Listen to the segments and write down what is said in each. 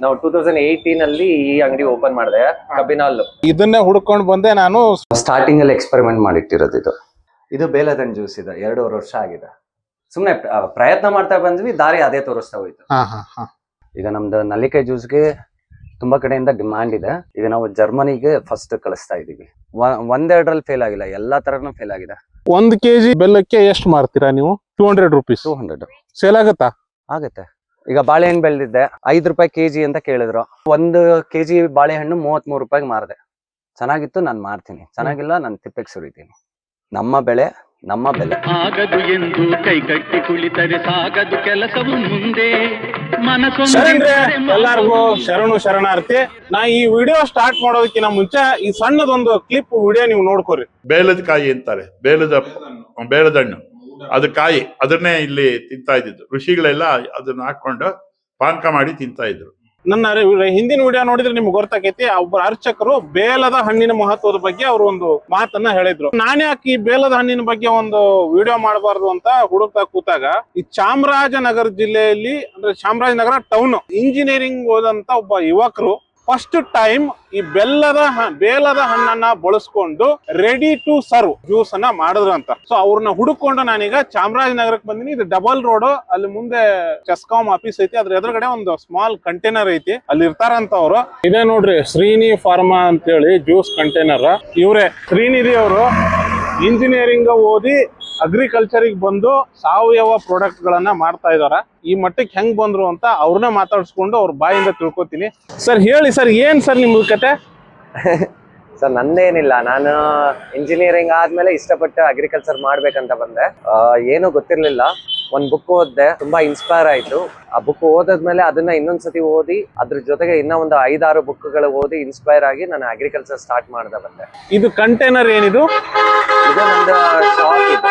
ನಾವು two thousand eighteen ಅಲ್ಲಿ ಈ ಅಂಗಡಿ ಓಪನ್ ಮಾಡಿದೆ ಕಬ್ಬಿನಾಲ್ ಇದನ್ನೇ ಹುಡ್ಕೊಂಡು ಬಂದೆ ನಾನು. ಸ್ಟಾರ್ಟಿಂಗ್ ಅಲ್ಲಿ ಎಕ್ಸ್ಪೆರಿಮೆಂಟ್ ಮಾಡಿಟ್ಟಿರೋದು ಇದು. ಇದು ಬೇಲದನ್ ಜ್ಯೂಸ್ ಇದೆ ಎರಡೂವರೆ ವರ್ಷ ಆಗಿದೆ. ಸುಮ್ಮನೆ ಪ್ರಯತ್ನ ಮಾಡ್ತಾ ಬಂದ್ವಿ ದಾರಿ ಅದೇ ತೋರಿಸ್ತಾ ಹೋಯ್ತು. ಹಾ ಹಾ ಹಾ. ಈಗ ನಮ್ದು ನಲ್ಲಿಕಾಯಿ ಜ್ಯೂಸ್ಗೆ ತುಂಬಾ ಕಡೆಯಿಂದ ಡಿಮ್ಯಾಂಡ್ ಇದೆ. ಈಗ ನಾವು ಜರ್ಮನಿಗೆ ಫಸ್ಟ್ ಕಳಿಸ್ತಾ ಇದೀವಿ ಒಂದೆರಡರಲ್ಲಿ ಫೇಲ್ ಆಗಿಲ್ಲ ಎಲ್ಲಾ ತರನು ಫೇಲ್ ಆಗಿದೆ. ಒಂದ್ ಕೆಜಿ ಬೆಲ್ಲಕ್ಕೆ ಎಷ್ಟು ಮಾರ್ತೀರಾ ನೀವು? Two hundred rupees two hundred sale ಆಗತ್ತಾ? ಆಗತ್ತೆ. ಈಗ ಬಾಳೆಹಣ್ಣು ಬೆಳೆದಿದ್ದೆ ಐದು ರೂಪಾಯಿ ಕೆಜಿ ಅಂತ ಕೇಳಿದ್ರು. ಒಂದು ಕೆಜಿ ಬಾಳೆಹಣ್ಣು ಮೂವತ್ತ್ ಮೂರು ರೂಪಾಯಿಗೆ ಮಾರಿದೆ. ಚೆನ್ನಾಗಿತ್ತು ನಾನು ಮಾರ್ತೀನಿ. ಚೆನ್ನಾಗಿಲ್ಲ ನಾನು ತಿಪ್ಪೆಗೆ ಸುರಿತೀನಿ. ನಮ್ಮ ಬೆಳೆ ನಮ್ಮ ಬೆಲೆ. ಆಗದು ಎಂದು ಕೈಕಟ್ಟಿ ಕುಳಿತರೆ ಸಾಗದು ಕೆಲಸವು ಮುಂದೆ. ಶರಣ್ರೆ ಎಲ್ಲಾರ್ಗೂ ಎಲ್ಲಾರ್ಗು ಶರಣು ಶರಣಾರ್ಥಿ. ನಾ ಈ ವಿಡಿಯೋ ಸ್ಟಾರ್ಟ್ ಮಾಡೋದಕ್ಕಿಂತ ಮುಂಚೆ ಈ ಸಣ್ಣದೊಂದು ಕ್ಲಿಪ್ ವಿಡಿಯೋ ನೀವು ನೋಡ್ಕೋರಿ. ಬೇಲದ ಕಾಯಿ ಅಂತಾರೆ. ಬೇಲದ ಬೇಲದ ಹಣ್ಣು. ಅದು ಕಾಯಿ, ಅದನ್ನೇ ಇಲ್ಲಿ ತಿಂತಾ ಇದ್ದಿದ್ದು. ಋಷಿಗಳೆಲ್ಲ ಅದನ್ನ ಹಾಕೊಂಡು ಪಾನಕ ಮಾಡಿ ತಿಂತಾ ಇದ್ರು. ನನ್ನ ಹಿಂದಿನ ವಿಡಿಯೋ ನೋಡಿದ್ರೆ ನಿಮ್ಗೆ ಗೊತ್ತಾಕೈತಿ ಒಬ್ಬ ಅರ್ಚಕರು ಬೇಲದ ಹಣ್ಣಿನ ಮಹತ್ವದ ಬಗ್ಗೆ ಅವರು ಒಂದು ಮಾತನ್ನ ಹೇಳಿದ್ರು. ನಾನೇ ಈ ಬೇಲದ ಹಣ್ಣಿನ ಬಗ್ಗೆ ಒಂದು ವಿಡಿಯೋ ಮಾಡಬಾರ್ದು ಅಂತ ಹುಡುಕ್ತಾ ಕೂತಾಗ, ಈ ಚಾಮರಾಜನಗರ ಜಿಲ್ಲೆಯಲ್ಲಿ, ಅಂದ್ರೆ ಚಾಮರಾಜನಗರ ಟೌನ್ ಇಂಜಿನಿಯರಿಂಗ್ ಓದಂತ ಒಬ್ಬ ಯುವಕರು ಫಸ್ಟ್ ಟೈಮ್ ಈ ಬೆಲ್ಲದ ಬೇಲದ ಹಣ್ಣನ್ನ ಬಳಸ್ಕೊಂಡು ರೆಡಿ ಟು ಸರ್ವ್ ಜ್ಯೂಸ್ ಅನ್ನ ಮಾಡಿದ್ರಂತ. ಅಂತ ಸೊ ಅವ್ರನ್ನ ಹುಡುಕೊಂಡು ನಾನೀಗ ಚಾಮರಾಜನಗರಕ್ಕೆ ಬಂದಿನಿ. ಇದು ಡಬಲ್ ರೋಡ್ ಅಲ್ಲಿ ಮುಂದೆ ಚೆಸ್ಕಾಮ್ ಆಫೀಸ್ ಐತಿ. ಅದ್ರ ಎದುರುಗಡೆ ಒಂದು ಸ್ಮಾಲ್ ಕಂಟೈನರ್ ಐತಿ. ಅಲ್ಲಿ ಇರ್ತಾರಂತ ಅವರು. ಇದೇ ನೋಡ್ರಿ ಶ್ರೀನಿ ಫಾರ್ಮಾ ಅಂತೇಳಿ ಜ್ಯೂಸ್ ಕಂಟೈನರ್ ಇವರೇ ಶ್ರೀನಿಧಿ ಅವರು ಇಂಜಿನಿಯರಿಂಗ್ ಓದಿ ಅಗ್ರಿಕಲ್ಚರಿಗೆ ಬಂದು ಸಾವಯವ ಪ್ರಾಡಕ್ಟ್ ಗಳನ್ನ ಮಾಡ್ತಾ ಇದಾರ. ಈ ಮಟ್ಟಕ್ಕೆ ಹೆಂಗ್ ಬಂದ್ರು ಅಂತ ಅವ್ರನ್ನ ಮಾತಾಡ್ಸ್ಕೊಂಡು ಅವ್ರ ಬಾಯಿಂದ ತಿಳ್ಕೊತೀನಿ. ಸರ್, ಹೇಳಿ ಸರ್, ಏನ್ ಸರ್ ನಿಮ್ಮ ಕತೆ? ಸರ್ ನಂದೇನಿಲ್ಲ. ನಾನು ಇಂಜಿನಿಯರಿಂಗ್ ಆದ್ಮೇಲೆ ಇಷ್ಟಪಟ್ಟು ಅಗ್ರಿಕಲ್ಚರ್ ಮಾಡ್ಬೇಕಂತ ಬಂದೆ. ಏನೂ ಗೊತ್ತಿರ್ಲಿಲ್ಲ. ಒಂದ್ ಬುಕ್ ಓದ್ದೆ. ತುಂಬಾ ಇನ್ಸ್ಪೈರ್ ಆಯ್ತು. ಆ ಬುಕ್ ಓದದ್ಮೇಲೆ ಅದನ್ನ ಇನ್ನೊಂದ್ಸತಿ ಓದಿ ಅದ್ರ ಜೊತೆಗೆ ಇನ್ನ ಒಂದು ಐದಾರು ಬುಕ್ಗಳು ಓದಿ ಇನ್ಸ್ಪೈರ್ ಆಗಿ ನಾನು ಅಗ್ರಿಕಲ್ಚರ್ ಸ್ಟಾರ್ಟ್ ಮಾಡ್ದೆ ಬಂದೆ. ಇದು ಕಂಟೈನರ್ ಏನಿದು? ಇದು ನಂದು ಶಾಪ್ ಇದು.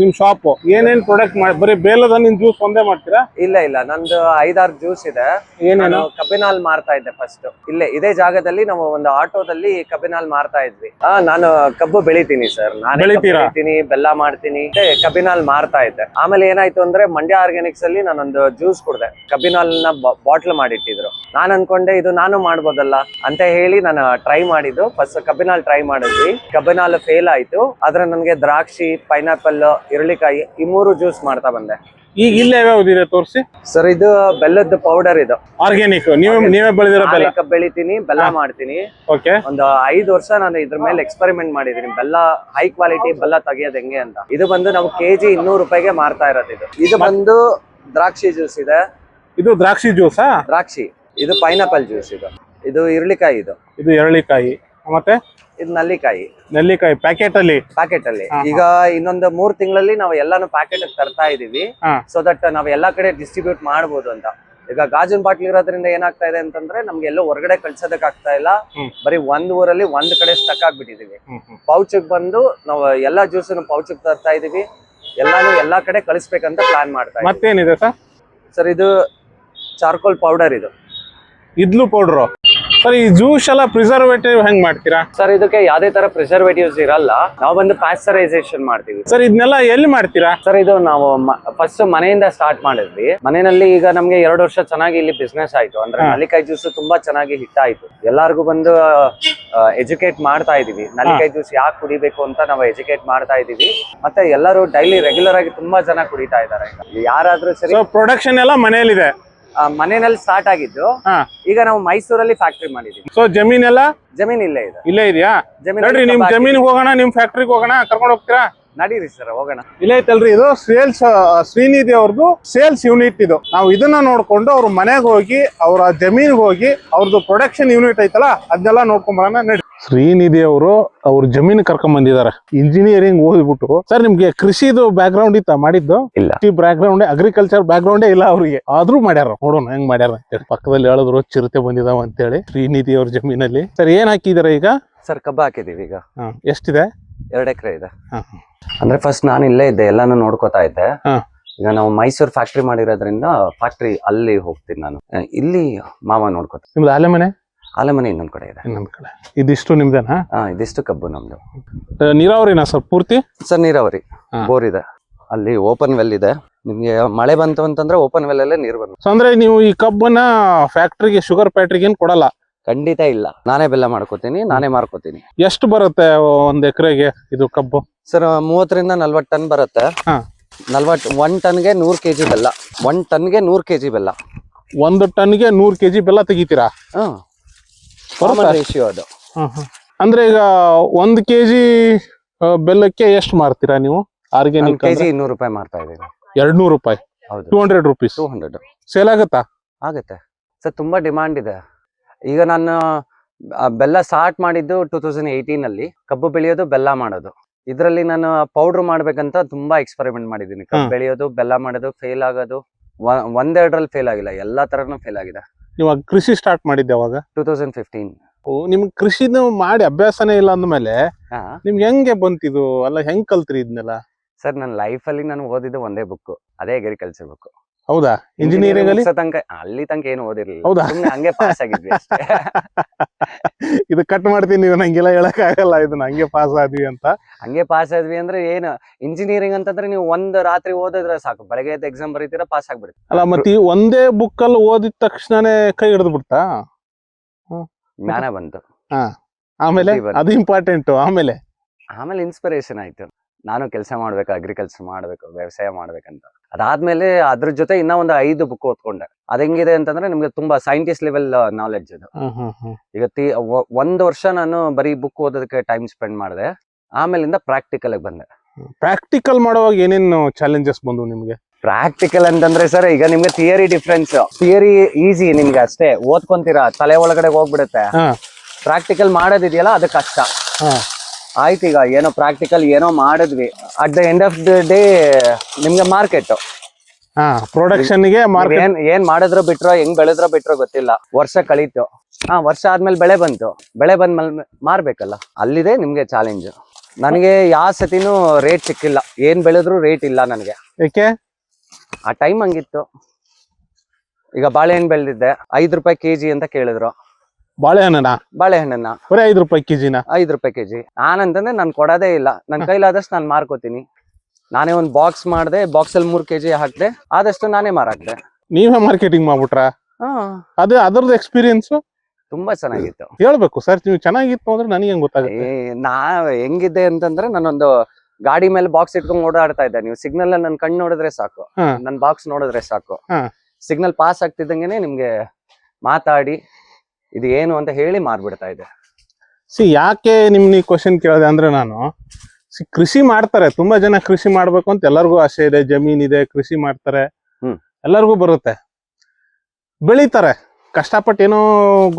ನಿಮ್ ಶಾಪ್ ಏನೇನ್ ಪ್ರಾಡಕ್ಟ್ ಮಾಡಿ ಬರೀ ಬೇಲದ ನಿಮ್ ಜ್ಯೂಸ್ ಒಂದೇ ಮಾಡ್ತೀರಾ? ಇಲ್ಲ ಇಲ್ಲ. ನಂದು ಐದಾರು ಜ್ಯೂಸ್ ಇದೆ. ಏನೇನು? ನಾನು ಕಬ್ಬಿನಾಲ್ ಮಾರ್ತಾ ಇದ್ದೆ ಫಸ್ಟ್ ಇಲ್ಲೇ ಇದೇ ಜಾಗದಲ್ಲಿ ನಾವು ಒಂದು ಆಟೋದಲ್ಲಿ ಕಬ್ಬಿನಾಲ್ ಮಾರ್ತಾ ಇದ್ವಿ. ಆ ನಾನು ಕಬ್ಬು ಬೆಳಿತೀನಿ ಸರ್. ನಾನು ಬೆಳಿತೀರಾ? ಬೆಳಿತೀನಿ ಬೆಲ್ಲ ಮಾಡ್ತೀನಿ ಮತ್ತೆ ಕಬ್ಬಿನಾಲ್ ಮಾರ್ತಾ ಇದ್ದೆ. ಆಮೇಲೆ ಏನಾಯ್ತು ಅಂದ್ರೆ ಮಂಡ್ಯ ಆರ್ಗ್ಯಾನಿಕ್ಸ್ ಅಲ್ಲಿ ನಾನೊಂದು ಜ್ಯೂಸ್ ಕುಡ್ದೆ. ಕಬ್ಬಿನಾಲ್ನ ಬಾಟ್ಲ್ ಮಾಡಿಟ್ಟಿದ್ರು. ನಾನು ಅನ್ಕೊಂಡೆ ಇದು ನಾನು ಮಾಡ್ಬೋದಲ್ಲ? ಅಂತ ಹೇಳಿ ನಾನು ಟ್ರೈ ಮಾಡಿದ್ದು. ಫಸ್ಟ್ ಕಬ್ಬಿನಾಲ್ ಟ್ರೈ ಮಾಡಿದ್ವಿ. ಕಬ್ಬಿನಾಲ್ ಫೇಲ್ ಆಯ್ತು. ಆದ್ರೆ ನನಗೆ ದ್ರಾಕ್ಷಿ ಪೈನಾಪಲ್ ಇರಳಿಕಾಯಿ ಈ ಮೂರು ಜ್ಯೂಸ್ ಮಾಡ್ತಾ ಬಂದೆ. ಈಗ ಇಲ್ಲಿ ಯಾವ್ಯಾವ್ದಿದೆ ತೋರಿಸಿ? ಸರ್ ಇದು ಬೆಲ್ಲದ ಪೌಡರ್ ಇದು. ಆರ್ಗ್ಯಾನಿಕ್ ನೀವೇ ನೀವೇ ಬೆಳೆದಿರೋ ಬೆಲ್ಲ? ಬೆಳಿತೀನಿ ಬೆಲ್ಲ ಮಾಡ್ತೀನಿ. ಓಕೆ ಒಂದು ಐದು ವರ್ಷ ನಾನು ಇದ್ರ ಮೇಲೆ ಎಕ್ಸ್ಪೆರಿಮೆಂಟ್ ಮಾಡಿದೀನಿ ಬೆಲ್ಲ ಹೈ ಕ್ವಾಲಿಟಿ ಬೆಲ್ಲ ತೆಗಿಯೋದು ಹೆಂಗೆ ಅಂತ. ಇದು ಬಂದು ನಾವು ಕೆಜಿ ಇನ್ನೂರು ರೂಪಾಯಿಗೆ ಮಾರ್ತಾ ಇರೋದು ಇದು. ಇದು ಬಂದು ದ್ರಾಕ್ಷಿ ಜ್ಯೂಸ್ ಇದೆ. ಇದು ದ್ರಾಕ್ಷಿ ಜ್ಯೂಸಾ? ದ್ರಾಕ್ಷಿ. ಇದು ಪೈನಾಪಲ್ ಜ್ಯೂಸ್ ಇದು. ಇದು ಇರ್ಲಿಕಾಯಿ ಇದು. ಇದು ಎರಳಿಕಾಯಿ ಮತ್ತೆ? ಇದು ನಲ್ಲಿಕಾಯಿ. ನೆಲ್ಲಿಕಾಯಿ ಪ್ಯಾಕೆಟ್ ಅಲ್ಲಿ ಪ್ಯಾಕೆಟ್ ಅಲ್ಲಿ. ಈಗ ಇನ್ನೊಂದು ಮೂರ್ ತಿಂಗಳಲ್ಲಿ ನಾವು ಎಲ್ಲಾನು ಪ್ಯಾಕೆಟ್ ತರ್ತಾ ಇದೀವಿ. ಸೊ ದಟ್ ನಾವು ಎಲ್ಲಾ ಕಡೆ ಡಿಸ್ಟ್ರಿಬ್ಯೂಟ್ ಮಾಡ್ಬೋದು ಅಂತ. ಈಗ ಗಾಜಿನ ಬಾಟ್ಲ್ ಇರೋದ್ರಿಂದ ಏನಾಗ್ತಾ ಇದೆ ಅಂತಂದ್ರೆ ನಮ್ಗೆ ಎಲ್ಲೋ ಹೊರಗಡೆ ಕಳ್ಸೋದಕ್ ಆಗ್ತಾ ಇಲ್ಲ. ಬರೀ ಒಂದ್ ಊರಲ್ಲಿ ಒಂದ್ ಕಡೆ ಸ್ಟಕ್ ಆಗ್ಬಿಟ್ಟಿದೀವಿ. ಪೌಚ್ ಬಂದು ನಾವು ಎಲ್ಲಾ ಜ್ಯೂಸ್ ಪೌಚ್ ತರ್ತಾ ಇದೀವಿ. ಎಲ್ಲಾನು ಎಲ್ಲಾ ಕಡೆ ಕಳಿಸ್ಬೇಕಂತ ಪ್ಲಾನ್ ಮಾಡ್ತಾ ಮತ್ತೇನಿದೆ ಸರ್? ಸರ್ ಇದು ಚಾರ್ಕೋಲ್ ಪೌಡರ್ ಇದು. ಇದ್ಲು ಪೌಡ್ರು ಸರ್ ಈ ಜ್ಯೂಸ್ ಎಲ್ಲ ಪ್ರಿಸರ್ವೇಟಿವ್ ಹೆಂಗ್ ಮಾಡ್ತೀರಾ? ಸರ್ ಇದಕ್ಕೆ ಯಾವ್ದೇ ತರ ಪ್ರಿಸರ್ವೇಟಿವ್ಸ್ ಇರಲ್ಲ. ನಾವು ಬಂದು ಪ್ಯಾಸ್ಚರೈಸೇಷನ್ ಮಾಡ್ತೀವಿ. ಸರ್ ಇದನ್ನೆಲ್ಲ ಎಲ್ಲಿ ಮಾಡ್ತೀರಾ? ಸರ್ ಇದು ನಾವು ಫಸ್ಟ್ ಮನೆಯಿಂದ ಸ್ಟಾರ್ಟ್ ಮಾಡಿದ್ವಿ. ಮನೆಯಲ್ಲಿ ಈಗ ನಮ್ಗೆ ಎರಡು ವರ್ಷ ಚೆನ್ನಾಗಿ ಇಲ್ಲಿ ಬಿಸ್ನೆಸ್ ಆಯ್ತು. ಅಂದ್ರೆ. ನಲ್ಲಿಕಾಯಿ ಜ್ಯೂಸ್ ತುಂಬಾ ಚೆನ್ನಾಗಿ ಹಿಟ್ ಆಯ್ತು. ಎಲ್ಲಾರ್ಗು ಬಂದು ಎಜುಕೇಟ್ ಮಾಡ್ತಾ ಇದೀವಿ. ನಲ್ಲಿಕಾಯಿ ಜ್ಯೂಸ್ ಯಾಕೆ ಕುಡಿಬೇಕು ಅಂತ ನಾವು ಎಜುಕೇಟ್ ಮಾಡ್ತಾ ಇದೀವಿ. ಮತ್ತೆ ಎಲ್ಲರೂ ಡೈಲಿ ರೆಗ್ಯುಲರ್ ಆಗಿ ತುಂಬಾ ಜನ ಕುಡಿತಾ ಇದ್ದಾರೆ. ಯಾರಾದ್ರೂ ಸರಿ ಪ್ರೊಡಕ್ಷನ್ ಎಲ್ಲ ಮನೆಯಲ್ಲಿದೆ. ಮನೆಯಲ್ಲಿ ಸ್ಟಾರ್ಟ್ ಆಗಿದ್ದು ಈಗ ನಾವು ಮೈಸೂರಲ್ಲಿ ಫ್ಯಾಕ್ಟ್ರಿ ಮಾಡಿದೀವಿ ಸೊ ಜಮೀನೆಲ್ಲ? ಜಮೀನ್ ಇಲ್ಲ ಇದೆ. ಇಲ್ಲೇ ಇದೆಯಾ? ಜಮೀನ್ ನೋಡ್ರಿ ನಿಮ್ ಜಮೀನಿಗೆ ಹೋಗೋಣ ನಿಮ್ ಫ್ಯಾಕ್ಟ್ರಿಗೆ ಹೋಗೋಣ ಕರ್ಕೊಂಡು ಹೋಗ್ತೀರಾ? ನಡೀರಿ ಸರ್ ಹೋಗೋಣ. ಇಲ್ಲ ಐತಲ್ರಿ ಇದು ಸೇಲ್ಸ್ ಶ್ರೀನಿಧಿ ಅವ್ರದ್ದು ಸೇಲ್ಸ್ ಯೂನಿಟ್ ಇದು. ನಾವು ಇದನ್ನ ನೋಡ್ಕೊಂಡು ಅವ್ರ ಮನೆಗೆ ಹೋಗಿ ಅವ್ರ ಜಮೀನಿಗೆ ಹೋಗಿ ಅವ್ರದ್ದು ಪ್ರೊಡಕ್ಷನ್ ಯೂನಿಟ್ ಐತಲ್ಲ ಅದನ್ನೆಲ್ಲ ನೋಡ್ಕೊಂಡ್ ಬರೋಣ ನಡಿ ಶ್ರೀನಿಧಿ ಅವರು ಅವ್ರ ಜಮೀನ್ ಕರ್ಕೊಂಡ್ ಬಂದಿದ್ದಾರೆ. ಇಂಜಿನಿಯರಿಂಗ್ ಓದ್ಬಿಟ್ಟು. ಸರ್ ನಿಮ್ಗೆ ಕೃಷಿದು ಬ್ಯಾಕ್ ಗ್ರೌಂಡ್ ಇತ್ತ? ಮಾಡಿದ್ದು? ಇಲ್ಲ. ಬ್ಯಾಕ್ ಗ್ರೌಂಡ್ ಅಗ್ರಿಕಲ್ಚರ್ ಬ್ಯಾಕ್ ಗ್ರೌಂಡೇ ಇಲ್ಲ ಅವ್ರಿಗೆ. ಆದ್ರೂ ಮಾಡ್ಯಾರ. ನೋಡೋಣ ಹೆಂಗ್ ಮಾಡ್ಯಾರ ಅಂತೇಳಿ ಪಕ್ಕದಲ್ಲಿ ಹೇಳಿದ್ರು ಚಿರತೆ ಬಂದಿದಾವ ಅಂತೇಳಿ ಶ್ರೀನಿಧಿ ಅವ್ರ ಜಮೀನಲ್ಲಿ. ಸರ್ ಏನ್ ಹಾಕಿದಾರೆ ಈಗ? ಸರ್ ಕಬ್ಬ ಹಾಕಿದೀವಿ ಈಗ. ಎಷ್ಟಿದೆ? ಎರಡ್ ಎಕರೆ ಇದೆ. ಅಂದ್ರೆ ಫಸ್ಟ್ ನಾನು ಇಲ್ಲೇ ಇದ್ದೆ ಎಲ್ಲಾನು ನೋಡ್ಕೋತಾ ಇದ್ದೆ. ಈಗ ನಾವು ಮೈಸೂರು ಫ್ಯಾಕ್ಟ್ರಿ ಮಾಡಿರೋದ್ರಿಂದ ಫ್ಯಾಕ್ಟ್ರಿ ಅಲ್ಲಿ ಹೋಗ್ತೀನಿ ನಾನು. ಇಲ್ಲಿ ಮಾವ ನೋಡ್ಕೋತ ನಿಮ್ದು ಆಲೆ ಮನೆ? ಆಲೆಮನೆ ಇನ್ನೊಂದ್ ಕಡೆ ಇದೆ. ಇನ್ನೊಂದು ಕಡೆ. ಇದಿಷ್ಟು ನಿಮ್ದೇನಾ? ಹಾ ಇದಿಷ್ಟು ಕಬ್ಬು ನಮ್ದು. ಆ, ನೀರಾವರಿನಾ ಸರ್? ಪೂರ್ತಿ? ಸರ್ ನೀರಾವರಿ. ಬೋರ್ ಇದೆ. ಅಲ್ಲಿ ಓಪನ್ ವೆಲ್ ಇದೆ. ನಿಮ್ಗೆ ಮಳೆ ಬಂತು ಅಂತಂದ್ರೆ ಓಪನ್ ವೆಲ್ ಅಲ್ಲೇ ನೀರು ಬಂತು ಸೊ ಅಂದ್ರೆ ನೀವು ಈ ಕಬ್ಬನ್ನ ಫ್ಯಾಕ್ಟ್ರಿಗೆ ಶುಗರ್ ಫ್ಯಾಕ್ಟ್ರಿಗೆ ಏನ್ ಕೊಡಲ್ಲ? ಖಂಡಿತ ಇಲ್ಲ. ನಾನೇ ಬೆಲ್ಲ ಮಾಡ್ಕೋತೀನಿ ನಾನೇ ಮಾರ್ಕೋತೀನಿ. ಎಷ್ಟು ಬರುತ್ತೆ ಒಂದ್ ಎಕರೆಗೆ ಇದು ಕಬ್ಬು? ಸರ್ ಮೂವತ್ತರಿಂದ ನಲ್ವತ್ತು ಟನ್ ಬರುತ್ತೆ. ಹಾ. ನಲ್ವತ್ ಒನ್ ಟನ್ಗೆ ನೂರ್ ಕೆಜಿ ಬೆಲ್ಲ. ಒನ್ಗೆ ನೂರ್ ಕೆಜಿ ಬೆಲ್ಲ. ಒಂದು ಟನ್ಗೆ ನೂರ್ ಕೆಜಿ ಬೆಲ್ಲ ತೆಗಿತೀರಾ? ರೇಷಿಯೋ ಅದು. ಅಂದ್ರೆ ಈಗ ಒಂದ್ ಕೆಜಿ ಬೆಲ್ಲಕ್ಕೆ ಎಷ್ಟು ಮಾರ್ತೀರಾ ನೀವು? ಆರ್ಗ್ಯಾನಿಕ್ ಕೆಜಿ ಇನ್ನೂರು ರೂಪಾಯಿ ಮಾರ್ತಾ ಇದ್ದೀವಿ ಎರಡ್ ನೂರು ರೂಪಾಯಿ two hundred rupees two hundred sale ಆಗತ್ತಾ? ಆಗುತ್ತೆ. ಸರ್ ತುಂಬಾ ಡಿಮಾಂಡ್ ಇದೆ. ಈಗ ನಾನು ಬೆಲ್ಲ ಸ್ಟಾರ್ಟ್ ಮಾಡಿದ್ದು ಟೂ ತೌಸಂಡ್ ಏಯ್ಟೀನ್ ಅಲ್ಲಿ. ಕಬ್ಬು ಬೆಳೆಯೋದು ಬೆಲ್ಲ ಮಾಡೋದು. ಇದರಲ್ಲಿ ನಾನು ಪೌಡರ್ ಮಾಡ್ಬೇಕಂತ ತುಂಬಾ ಎಕ್ಸ್ಪೆರಿಮೆಂಟ್ ಮಾಡಿದ್ದೀನಿ. ಕಬ್ಬು. ಬೆಳೆಯೋದು ಬೆಲ್ಲ ಮಾಡೋದು ಫೇಲ್ ಆಗೋದು. ಒಂದೆರಡರಲ್ಲಿ ಫೇಲ್ ಆಗಿಲ್ಲ. ಎಲ್ಲಾ ತರನು ಫೇಲ್ ಆಗಿದೆ. ಇವಾಗ ಕೃಷಿ ಸ್ಟಾರ್ಟ್ ಮಾಡಿದ್ದೆ ಅವಾಗ. ಟೂ ತೌಸಂಡ್ ಫಿಫ್ಟೀನ್ ನಿಮ್ಗೆ ಕೃಷಿನ ಮಾಡಿ ಅಭ್ಯಾಸನೇ ಇಲ್ಲ ಅಂದ್ಮೇಲೆ ನಿಮ್ಗೆ ಹೆಂಗೆ ಬಂತಿದು ಅಲ್ಲ ಹೆಂಗ್ ಕಲ್ತ್ರಿ ಇದನ್ನೆಲ್ಲ ಸರ್ ನನ್ನ ಲೈಫಲ್ಲಿ ನಾನು ಓದಿದ್ದು ಒಂದೇ ಬುಕ್ ಅದೇ ಅಗ್ರಿಕಲ್ಚರ್ ಬುಕ್ ಹೌದಾ? ಇಂಜಿನಿಯರಿಂಗ್ ಅಲ್ಲಿ? ತನಕ ಅಲ್ಲಿ ತನಕ ಏನು ಓದಿರಲಿಲ್ಲ. ಹೌದಾ? ಹಂಗೆ ಪಾಸ್ ಆಗಿದ್ವಿ ಇದು ಕಟ್ ಮಾಡ್ತೀನಿ ನೀವು ನಂಗೆಲ್ಲ ಹೇಳಕ್ ಆಗಲ್ಲ ಇದನ್ನ ಹಂಗೆ ಪಾಸ್ ಆದ್ವಿ ಅಂತ. ಹಂಗೆ ಪಾಸ್ ಆದ್ವಿ ಅಂದ್ರೆ ಏನು ಇಂಜಿನಿಯರಿಂಗ್ ಅಂತಂದ್ರೆ ನೀವು ಒಂದ್ ರಾತ್ರಿ ಓದಿದ್ರೆ ಸಾಕು. ಬೆಳಗ್ಗೆ ಎದ್ದು ಎಕ್ಸಾಮ್ ಬರೀತೀರಾ ಪಾಸ್ ಆಗ್ಬಿಡುತ್ತೆ ಅಲ್ಲ ಮತ್ತೆ ಒಂದೇ ಬುಕ್ ಅಲ್ಲಿ ಓದಿದ ತಕ್ಷಣನೇ ಕೈ ಹಿಡಿದು ಬಿಡ್ತಾ? ಜ್ಞಾನ ಬಂತು. ಆಮೇಲೆ. ಅದು ಇಂಪಾರ್ಟೆಂಟ್ ಆಮೇಲೆ? ಆಮೇಲೆ ಇನ್ಸ್ಪಿರೇಷನ್ ಆಯ್ತು. ನಾನು ಕೆಲಸ ಮಾಡ್ಬೇಕು ಅಗ್ರಿಕಲ್ಚರ್ ಮಾಡ್ಬೇಕು ವ್ಯವಸಾಯ ಮಾಡ್ಬೇಕಂತ. ಅದಾದ್ಮೇಲೆ ಅದ್ರ ಜೊತೆ ಇನ್ನ ಒಂದು ಐದು ಬುಕ್ ಓದ್ಕೊಂಡೆ. ಅದ್ ಹೆಂಗಿದೆ ಅಂತಂದ್ರೆ ನಿಮ್ಗೆ ತುಂಬಾ ಸೈಂಟಿಸ್ಟ್ ಲೆವೆಲ್ ನಾಲೆಡ್ಜ್ ಅದು. ಈಗ ತಿ- ಒಂದ್ ವರ್ಷ ನಾನು ಬರೀ ಬುಕ್ ಓದೋದಕ್ಕೆ ಟೈಮ್ ಸ್ಪೆಂಡ್ ಮಾಡಿದೆ. ಆಮೇಲಿಂದ ಪ್ರಾಕ್ಟಿಕಲ್ ಬಂದೆ. ಪ್ರಾಕ್ಟಿಕಲ್ ಮಾಡುವಾಗ ಏನೇನು ಚಾಲೆಂಜಸ್ ಬಂದು ನಿಮ್ಗೆ? ಪ್ರಾಕ್ಟಿಕಲ್ ಅಂತಂದ್ರೆ ಸರ್ ಈಗ ನಿಮ್ಗೆ ಥಿಯರಿ ಡಿಫ್ರೆನ್ಸ್ ಥಿಯರಿ ಈಸಿ ನಿಮ್ಗೆ ಅಷ್ಟೇ. ಓದ್ಕೊಂತೀರಾ ತಲೆ ಒಳಗಡೆ ಹೋಗ್ಬಿಡುತ್ತೆ. ಪ್ರಾಕ್ಟಿಕಲ್ ಮಾಡೋದಿದೆಯಲ್ಲ ಅದು ಕಷ್ಟ. ಆಯ್ತು ಈಗ ಏನೋ ಪ್ರಾಕ್ಟಿಕಲ್ ಏನೋ ಮಾಡಿದ್ವಿ. At the end of the day ನಿಮ್ಗೆ ಮಾರ್ಕೆಟ್ ಹಾ ಪ್ರೊಡಕ್ಷನ್ಗೆ ಮಾರ್ಕೆಟ್ ಏನ್ ಏನ್ ಮಾಡಿದ್ರೋ ಬಿಟ್ರೋ ಹೆಂಗ್ ಬೆಳೆದ್ರೋ ಬಿಟ್ರೋ ಗೊತ್ತಿಲ್ಲ. ವರ್ಷ ಕಳೀತು. ಹಾ ವರ್ಷ ಆದ್ಮೇಲೆ ಬೆಳೆ ಬಂತು. ಬೆಳೆ ಬಂದ್ಮೇಲೆ ಮಾರ್ಬೇಕಲ್ಲ. ಅಲ್ಲಿದೆ ನಿಮ್ಗೆ ಚಾಲೆಂಜ್ ನನಗೆ ಯಾವ ಸತಿನೂ ರೇಟ್ ಸಿಕ್ಕಿಲ್ಲ. ಏನ್ ಬೆಳೆದ್ರು ರೇಟ್ ಇಲ್ಲ ನನಗೆ. ಏಕೆ? ಆ ಟೈಮ್ ಹಂಗಿತ್ತು. ಈಗ ಬಾಳೆಹಣ್ಣು ಬೆಳೆದಿದ್ದೆ. ಐದು ರೂಪಾಯಿ ಕೆಜಿ ಅಂತ ಕೇಳಿದ್ರು. ಬಾಳೆಹಣ್ಣನ? ಬಾಳೆಹಣ್ಣನ್ನ. ಬರೀ ಐದು ರೂಪಾಯಿ ಕೆಜಿನ? ಐದು ರೂಪಾಯಿ ಕೆಜಿ. ನಾನಂತಂದ್ರೆ ನಾನು ಕೊಡೋದೇ ಇಲ್ಲ. ನನ್ ಕೈಲಾದಷ್ಟು ನಾನು ಮಾರ್ಕೋತೀನಿ. ನಾನೇ ಒಂದು ಬಾಕ್ಸ್ ಮಾಡಿದೆ ಬಾಕ್ಸ್ ಅಲ್ಲಿ ಮೂರ್ ಕೆಜಿ ಹಾಕಿದೆ ಆದಷ್ಟು ನಾನೇ ಮಾರಾಕ್ದೆ. ನೀವೇ ಮಾರ್ಕೆಟಿಂಗ್ ಮಾಡ್ಬಿಟ್ರ? ಅದೇ ಅದ್ರದ್ದು ಎಕ್ಸ್ಪೀರಿಯನ್ಸ್ ತುಂಬಾ ಚೆನ್ನಾಗಿತ್ತು. ಹೇಳ್ಬೇಕು ಸರ್ ನೀವು ಚೆನ್ನಾಗಿತ್ತು ಅಂದ್ರೆ ನನಗೆ ಹೆಂಗ್ ಗೊತ್ತಾಗುತ್ತೆ? ನಾ ಹೆಂಗಿದ್ದೆ ಅಂತಂದ್ರೆ ನಾನೊಂದು ಗಾಡಿ ಮೇಲೆ ಬಾಕ್ಸ್ ಇಟ್ಕೊಂಡು ಓಡಾಡ್ತಾ ಇದ್ದೆ. ನೀವು ಸಿಗ್ನಲ್ ಅಲ್ಲಿ ನನ್ನ ಕಣ್ಣು ನೋಡಿದ್ರೆ ಸಾಕು. ನನ್ನ ನನ್ ಬಾಕ್ಸ್ ನೋಡಿದ್ರೆ ಸಾಕು. ಸಿಗ್ನಲ್ ಪಾಸ್ ಆಗ್ತಿದ್ದಂಗೆನೆ ನಿಮ್ಗೆ ಮಾತಾಡಿ ಇದು ಏನು ಅಂತ ಹೇಳಿ ಮಾರ್ಬಿಡ್ತಾ ಇದೆ. ಸಿ ಯಾಕೆ ನಿಮ್ನ ಈ ಕ್ವಶನ್ ಕೇಳಿದೆ ಅಂದ್ರೆ ನಾನು ಸಿ ಕೃಷಿ ಮಾಡ್ತಾರೆ ತುಂಬಾ ಜನ ಕೃಷಿ ಮಾಡ್ಬೇಕು ಅಂತ ಎಲ್ಲರಿಗೂ ಆಸೆ ಇದೆ ಜಮೀನ್ ಇದೆ ಕೃಷಿ ಮಾಡ್ತಾರೆ. ಎಲ್ಲರಿಗೂ ಬರುತ್ತೆ. ಬೆಳಿತಾರೆ. ಕಷ್ಟಪಟ್ಟು ಏನೋ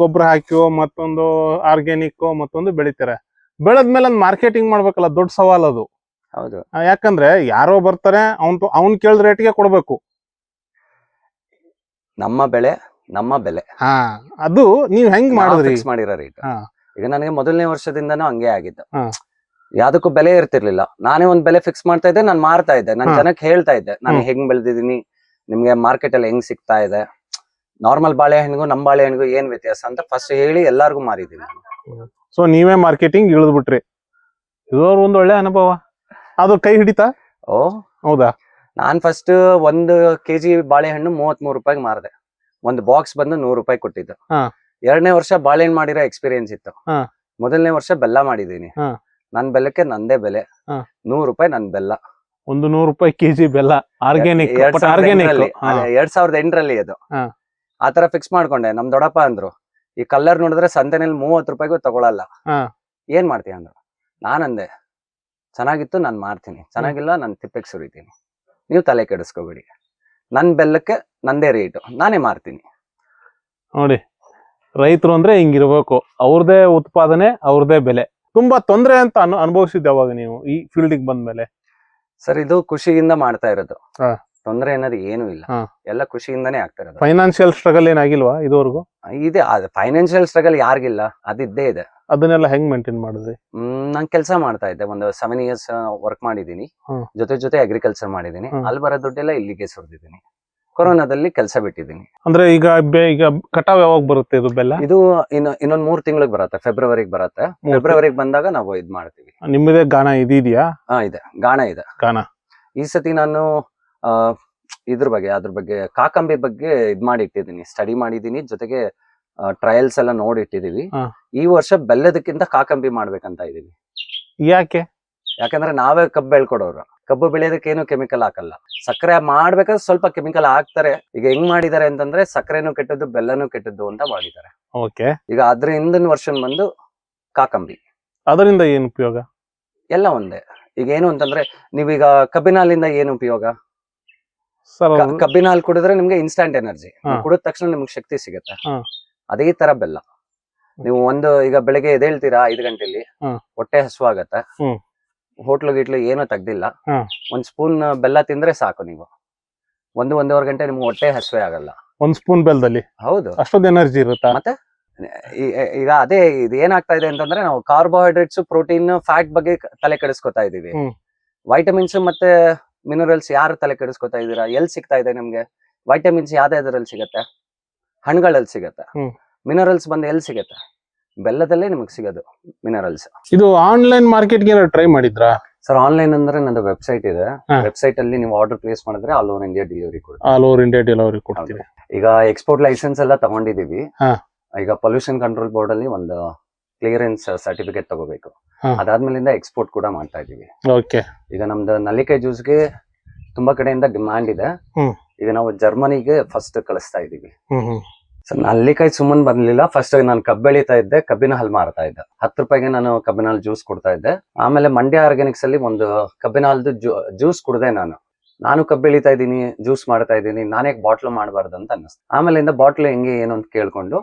ಗೊಬ್ಬರ ಹಾಕಿಯೋ ಮತ್ತೊಂದು ಆರ್ಗ್ಯಾನಿಕ್ ಮತ್ತೊಂದು ಬೆಳಿತಾರೆ. ಬೆಳೆದ್ಮೇಲೆ ಒಂದು ಮಾರ್ಕೆಟಿಂಗ್ ಮಾಡ್ಬೇಕಲ್ಲ ದೊಡ್ಡ ಸವಾಲ್ ಅದು. ಹೌದು. ಯಾಕಂದ್ರೆ ಯಾರೋ ಬರ್ತಾರೆ ಅವನ್ ಅವ್ನ್ ಕೇಳಿದ ರೇಟ್ಗೆ ಕೊಡ್ಬೇಕು. ನಮ್ಮ ಬೆಳೆ ನಮ್ಮ ಬೆಲೆ. ಹಾ ಅದು ನೀವ್ ಹೆಂಗ್ ಮಾಡಿದ್ರಿ? ಮಾಡಿರೋ ರೇಟ್ ಹಾ. ಈಗ ನನಗೆ ಮೊದಲನೇ ವರ್ಷದಿಂದನೂ ಹಂಗೆ ಆಗಿದ್ದು. ಹಾ. ಯಾವ್ದಕ್ಕೂ ಬೆಲೆ ಇರ್ತಿರ್ಲಿಲ್ಲ. ನಾನೇ ಒಂದ್ ಬೆಲೆ ಫಿಕ್ಸ್ ಮಾಡ್ತಾ ಇದ್ದೆ ನಾನು ಮಾರ್ತಾ ಇದ್ದೆ. ನಾನು ಹಾ. ಜನಕ್ಕೆ ಹೇಳ್ತಾ ಇದ್ದೆ ನಾನು ಹ್ಮ್. ಹೆಂಗ್ ಬೆಳೆದಿದ್ದೀನಿ? ನಿಮ್ಗೆ ಮಾರ್ಕೆಟ್ ಅಲ್ಲಿ ಹೆಂಗ್ ಸಿಗ್ತಾ ಇದೆ? ನಾರ್ಮಲ್ ಬಾಳೆಹಣ್ಣಿಗೂ ನಮ್ ಬಾಳೆಹಣ್ಣಿಗೂ ಏನ್ ವ್ಯತ್ಯಾಸ ಅಂತ ಫಸ್ಟ್ ಹೇಳಿ ಎಲ್ಲಾರ್ಗು ಮಾರಿದೀನಿ ನಾನು. ಸೊ ನೀವೇ ಮಾರ್ಕೆಟಿಂಗ್ ಇಳಿದ್ಬಿಟ್ರಿ. ಇದು ಒಂದು ಒಳ್ಳೆ ಅನುಭವ. ಅದು ಕೈ ಹಿಡಿತಾ? ಓ. ಹೌದಾ? ನಾನ್ ಫಸ್ಟ್ ಒಂದು ಕೆಜಿ ಬಾಳೆಹಣ್ಣು ಮೂವತ್ ಮೂರು ರೂಪಾಯಿಗೆ ಮಾರಿದೆ. ಒಂದು ಬಾಕ್ಸ್ ಬಂದು ನೂರು ರೂಪಾಯಿ ಕೊಟ್ಟಿದ್ದು. ಎರಡನೇ ವರ್ಷ ಬಾಳೆಹಣ್ಣು ಮಾಡಿರೋ ಎಕ್ಸ್ಪೀರಿಯನ್ಸ್ ಇತ್ತು. ಮೊದಲನೇ ವರ್ಷ ಬೆಲ್ಲ ಮಾಡಿದೀನಿ. ನನ್ ಬೆಲ್ಲಕ್ಕೆ ನಂದೇ ಬೆಲೆ. ನೂರು ರೂಪಾಯಿ ನನ್ ಬೆಲ್ಲ. ಒಂದು ನೂರು ರೂಪಾಯಿ ಕೆಜಿ ಬೆಲ್ಲ. ಆರ್ಗ್ಯಾನಿಕ್ ಎರಡ್ ಸಾವಿರದ ಎಂಟರಲ್ಲಿ, ಅದೇ. ಆತರ ಫಿಕ್ಸ್ ಮಾಡ್ಕೊಂಡೆ. ನಮ್ ದೊಡ್ಡಪ್ಪ ಅಂದ್ರು ಈ ಕಲ್ಲರ್ ನೋಡಿದ್ರೆ ಸಂತೆನಲ್ಲಿ ಮೂವತ್ ರೂಪಾಯಿಗೂ ತಗೊಳಲ್ಲ. ಏನ್ ಮಾಡ್ತೀಯ ಅಂದ್ರು ನಾನಂದೆ ಚೆನ್ನಾಗಿತ್ತು ನಾನು ಮಾರ್ತೀನಿ ಚೆನ್ನಾಗಿಲ್ಲ ನಾನು ತಿಪ್ಪೆಗೆ ಸುರಿತೀನಿ. ನೀವು ತಲೆ ಕೆಡಿಸ್ಕೋಬೇಡಿ. ನನ್ನ ಬೆಲ್ಲಕ್ಕೆ ನಂದೇ ರೇಟ್ ನಾನೇ ಮಾರ್ತೀನಿ. ನೋಡಿ ರೈತರು ಅಂದ್ರೆ ಹಿಂಗಿರ್ಬೇಕು. ಅವ್ರದೇ ಉತ್ಪಾದನೆ ಅವ್ರದೇ ಬೆಲೆ. ತುಂಬಾ ತೊಂದ್ರೆ ಅಂತ ಅನು ಅನುಭವಿಸಿದ್ದೆ ಅವಾಗ ನೀವು ಈ ಫೀಲ್ಡಿಗೆ ಬಂದ್ಮೇಲೆ? ಸರ್ ಇದು ಖುಷಿಯಿಂದ ಮಾಡ್ತಾ ಇರೋದು. ಹಾ. ತೊಂದ್ರೆ ಅನ್ನೋದು ಏನು ಇಲ್ಲ. ಹಾ. ಎಲ್ಲ ಖುಷಿಯಿಂದಾನೇ ಆಗ್ತಾ ಇರೋದು. ಫೈನಾನ್ಷಿಯಲ್ ಸ್ಟ್ರಗಲ್ ಏನಾಗಿಲ್ವಾ ಇದುವರೆಗೂ? ಇದೆ. Financial struggle ಯಾರಿಗಿಲ್ಲ. ಅದಿದ್ದೇ ಇದೆ. ಅದನ್ನೆಲ್ಲ ಹೆಂಗ್ ಮೇಂಟೈನ್ ಮಾಡಿದ್ರಿ? ಹ್ಮ್ ನಾನ್ ಕೆಲಸ ಮಾಡ್ತಾ ಇದ್ದೆ. ಒಂದು ಸೆವೆನ್ ಇಯರ್ಸ್ ವರ್ಕ್ ಮಾಡಿದೀನಿ ಹ್ಮ್. ಜೊತೆ ಜೊತೆ ಅಗ್ರಿಕಲ್ಚರ್ ಮಾಡಿದೀನಿ ಹ್ಮ್. ಅಲ್ಲಿ ಬರೋ ದುಡ್ಡೆಲ್ಲ ಇಲ್ಲಿಗೆ ಸುರಿದಿದ್ದೀನಿ. ಕೊರೋನಾದಲ್ಲಿ ಕೆಲಸ ಬಿಟ್ಟಿದ್ದೀನಿ. ಅಂದ್ರೆ ಈಗ ಬೆ- ಈಗ ಕಟಾವ್ ಯಾವಾಗ ಬರುತ್ತೆ ಇದು ಬೆಲ್ಲ? ಇದು ಇನ್ನು ಇನ್ನೊಂದ್ ಮೂರ್ ತಿಂಗಳಿಗೆ ಬರುತ್ತೆ ಫೆಬ್ರವರಿಗೆ ಬರುತ್ತೆ. ಮೂರ್ ಫೆಬ್ರವರಿಗೆ ಬಂದಾಗ ನಾವು ಇದ್ ಮಾಡ್ತೀವಿ. ನಿಮ್ಮದೇ ಗಾನ ಇದೆಯಾ? ಹಾ ಇದೆ. ಗಾಣ ಇದೆ. ಗಾನ ಈ ಸತಿ ನಾನು ಇದ್ರ ಬಗ್ಗೆ ಅದ್ರ ಬಗ್ಗೆ ಕಾಕಂಬಿ ಬಗ್ಗೆ ಇದ್ ಮಾಡಿ ಇಟ್ಟಿದ್ದೀನಿ ಸ್ಟಡಿ ಮಾಡಿದೀನಿ ಜೊತೆಗೆ ಟ್ರಯಲ್ಸ್ ಎಲ್ಲ ನೋಡಿ ಇಟ್ಟಿದೀವಿ ಹಾ. ಈ ವರ್ಷ ಬೆಲ್ಲದಕ್ಕಿಂತ ಕಾಕಂಬಿ ಮಾಡ್ಬೇಕಂತ ಇದೀವಿ ಯಾಕೆ? ಯಾಕಂದ್ರೆ ನಾವೇ ಕಬ್ಬು ಬೆಳ್ಕೊಡೋರು. ಕಬ್ಬು ಬೆಳೆಯೋದಕ್ಕೆ ಏನು ಕೆಮಿಕಲ್ ಹಾಕಲ್ಲ. ಸಕ್ಕರೆ ಮಾಡ್ಬೇಕಾದ್ರೆ ಸ್ವಲ್ಪ ಕೆಮಿಕಲ್ ಹಾಕ್ತಾರೆ. ಈಗ ಹೆಂಗ್ ಮಾಡಿದ್ದಾರೆ ಅಂತಂದ್ರೆ ಸಕ್ಕರೆನೂ ಕೆಟ್ಟದ್ದು ಬೆಲ್ಲನೂ ಕೆಟ್ಟದ್ದು ಅಂತ ಮಾಡಿದ್ದಾರೆ. ಓಕೆ. ಈಗ ಅದ್ರ ಹಿಂದಿನ ವರ್ಷನ್ ಬಂದು ಕಾಕಂಬಿ. ಅದರಿಂದ ಏನು ಉಪಯೋಗ? ಎಲ್ಲ ಒಂದೇ. ಈಗ ಏನು ಅಂತಂದ್ರೆ ನೀವೀಗ ಕಬ್ಬಿನ ಹಾಲಿಂದ ಏನು ಉಪಯೋಗ? ಸರ್ ಕ- ಕಬ್ಬಿನ ಹಾಲು ಕುಡಿದ್ರೆ ನಿಮ್ಗೆ ಇನ್ಸ್ಟಂಟ್ ಎನರ್ಜಿ ಹಾ. ಕುಡಿದ ತಕ್ಷಣ ನಿಮ್ಗೆ ಶಕ್ತಿ ಸಿಗುತ್ತೆ. ಹಾ. ಅದೇ ತರ ಬೆಲ್ಲ. ನೀವು ಒಂದು ಈಗ ಬೆಳಗ್ಗೆ ಎದ್ದೇಳ್ತೀರಾ ಐದು ಗಂಟೆಲಿ. ಹೊಟ್ಟೆ ಹಸುವಾಗತ್ತೆ. ಹ್ಮ್. ಹೋಟ್ಲು ಗಿಟ್ಲು ಏನೂ ತೆಗ್ದಿಲ್ಲ. ಒಂದು ಒಂದ್ ಸ್ಪೂನ್ ಬೆಲ್ಲ ತಿಂದ್ರೆ ಸಾಕು ನೀವು. ಒಂದು ಒಂದೂವರೆ ಗಂಟೆ ನಿಮ್ಗೆ ಹೊಟ್ಟೆ ಹಸುವೆ ಆಗಲ್ಲ. ಒಂದ್ ಸ್ಪೂನ್ ಬೆಲ್ಲದಲ್ಲಿ ಹೌದು. ಅಷ್ಟೊಂದು ಎನರ್ಜಿ ಇರುತ್ತಾ? ಮತ್ತೆ ಈ- ಈಗ ಅದೇ ಇದು ಏನಾಗ್ತಾ ಇದೆ ಅಂತಂದ್ರೆ ನಾವು ಕಾರ್ಬೋಹೈಡ್ರೇಟ್ಸ್ ಪ್ರೋಟೀನ್ ಫ್ಯಾಟ್ ಬಗ್ಗೆ ಕ- ತಲೆ ಕೆಡಿಸ್ಕೊತಾ ಇದೀವಿ ಹ್ಮ್. ವೈಟಮಿನ್ಸ್ ಮತ್ತೆ ಮಿನರಲ್ಸ್ ಯಾರು ತಲೆ ಕೆಡಿಸ್ಕೊತಾ ಇದೀರಾ ಎಲ್ಲಿ ಸಿಗ್ತಾ ಇದೆ ನಿಮ್ಗೆ? ವೈಟಮಿನ್ಸ್ ಯಾವ್ದಾದ್ರಲ್ಲಿ ಸಿಗತ್ತೆ? ಹಣ್ಣುಗಳಲ್ಲಿ ಸಿಗತ್ತೆ? ಹ್ಮ್. ಮಿನರಲ್ಸ್ ಬಂದು ಎಲ್ಲಿ ಸಿಗತ್ತೆ? ಬೆಲ್ಲದಲ್ಲೇ ನಿಮಗೆ ಸಿಗೋದು ಮಿನರಲ್ಸ್ ಇದು ಆನ್ಲೈನ್ ಮಾರ್ಕೆಟ್ಗೆ ಟ್ರೈ ಮಾಡಿದ್ರಾ? ಸರ್ ಆನ್ಲೈನ್ ಅಂದ್ರೆ ನಂದು ವೆಬ್ಸೈಟ್ ಇದೆ. ಹಾ. ವೆಬ್ಸೈಟ್ ಅಲ್ಲಿ ನೀವು ಆರ್ಡರ್ ಪ್ಲೇಸ್ ಮಾಡಿದ್ರೆ ಆಲ್ ಓವರ್ ಇಂಡಿಯಾ ಡೆಲಿವರಿ ಕೊಡ್ತೀವಿ. ಆಲ್ ಓವರ್ ಇಂಡಿಯಾ ಡೆಲಿವರಿ ಕೊಡ್ತೀವಿ. ಈಗ ಎಕ್ಸ್ಪೋರ್ಟ್ ಲೈಸೆನ್ಸ್ ಎಲ್ಲ ತಗೊಂಡಿದೀವಿ. ಹಾ. ಈಗ ಪೊಲ್ಯೂಷನ್ ಕಂಟ್ರೋಲ್ ಬೋರ್ಡ್ ಅಲ್ಲಿ ಒಂದು ಕ್ಲಿಯರೆನ್ಸ್ ಸರ್ಟಿಫಿಕೇಟ್ ತಗೋಬೇಕು. ಹಾ. ಅದಾದ್ಮೇಲಿಂದ ಎಕ್ಸ್ಪೋರ್ಟ್ ಕೂಡ ಮಾಡ್ತಾ ಇದೀವಿ. ಓಕೆ ಈಗ ನಮ್ದು ನಲ್ಲಿಕಾಯಿ ಜ್ಯೂಸ್ಗೆ ತುಂಬಾ ಕಡೆಯಿಂದ ಡಿಮ್ಯಾಂಡ್ ಇದೆ. ಹ್ಮ್. ಈಗ ನಾವು ಜರ್ಮನಿಗೆ ಫಸ್ಟ್ ಕಳಿಸ್ತಾ ಇದೀವಿ. ಹ್ಮ್ ಹ್ಮ್. ಸೊ ನಲ್ಲಿಕಾಯಿ ಸುಮ್ಮನೆ ಬಂದ್ಲಿಲ್ಲ ಫಸ್ಟ್ ನಾನು ಕಬ್ಬು ಬೆಳೀತಾ ಇದ್ದೆ, ಕಬ್ಬಿನ ಹಾಲು ಮಾರ್ತಾ ಇದ್ದೆ. ಹತ್ತು ರೂಪಾಯಿಗೆ ನಾನು ಕಬ್ಬಿನ ಹಾಲು ಜ್ಯೂಸ್ ಕೊಡ್ತಾ ಇದ್ದೆ. ಆಮೇಲೆ ಮಂಡ್ಯ ಆರ್ಗ್ಯಾನಿಕ್ಸ್ ಅಲ್ಲಿ ಒಂದು ಕಬ್ಬಿನ ಹಾಲ್ದು ಜ್ಯೂಸ್ ಕುಡ್ದೆ ನಾನು. ನಾನು ಕಬ್ಬು ಬೆಳೀತಾ ಇದ್ದೀನಿ ಜ್ಯೂಸ್ ಮಾಡ್ತಾ ಇದ್ದೀನಿ, ನಾನೇ ಬಾಟ್ಲ್ ಮಾಡಬಾರ್ದು ಅಂತ ಅನ್ನಿಸ್ತು. ಆಮೇಲಿಂದ ಬಾಟ್ಲ್ ಹೆಂಗೆ, ಏನು ಅಂತ ಕೇಳ್ಕೊಂಡು